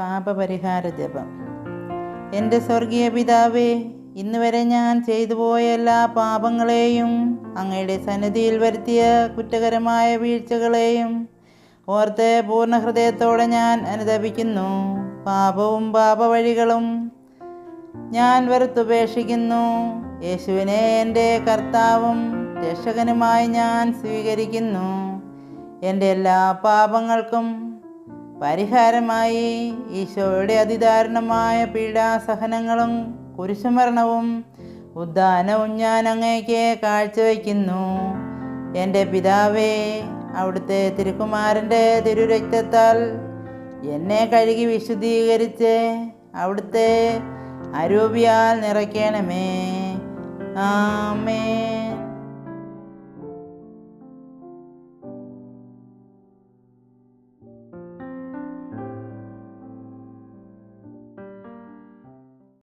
പാപപരിഹാര ജപം. എന്റെ സ്വർഗീയ പിതാവേ ഇന്ന് വരെ ഞാൻ ചെയ്തു പോയ എല്ലാ പാപങ്ങളെയും അങ്ങയുടെ സന്നിധിയിൽ വരുത്തിയ കുറ്റകരമായ വീഴ്ചകളെയും ഓർത്ത് പൂർണ ഹൃദയത്തോടെ ഞാൻ അനുദപിക്കുന്നു. പാപവും പാപവഴികളും ഞാൻ വെറുത്തുപേക്ഷിക്കുന്നു. യേശുവിനെ എന്റെ കർത്താവും രക്ഷകനുമായി ഞാൻ സ്വീകരിക്കുന്നു. എന്റെ എല്ലാ പാപങ്ങൾക്കും പരിഹാരമായി ഈശോയുടെ അതിദാരുണമായ പീഡാസഹനങ്ങളും കുരിശുമരണവും ഉദ്ധാനവും ഞാൻ അങ്ങേക്ക് കാഴ്ചവെക്കുന്നു എന്റെ പിതാവേ അവിടുത്തെ തിരുക്കുമാരന്റെ തിരുരക്തത്താൽ എന്നെ കഴുകി വിശുദ്ധീകരിച്ച് അവിടുത്തെ അരൂപിയാൽ നിറയ്ക്കണമേ. ആമേ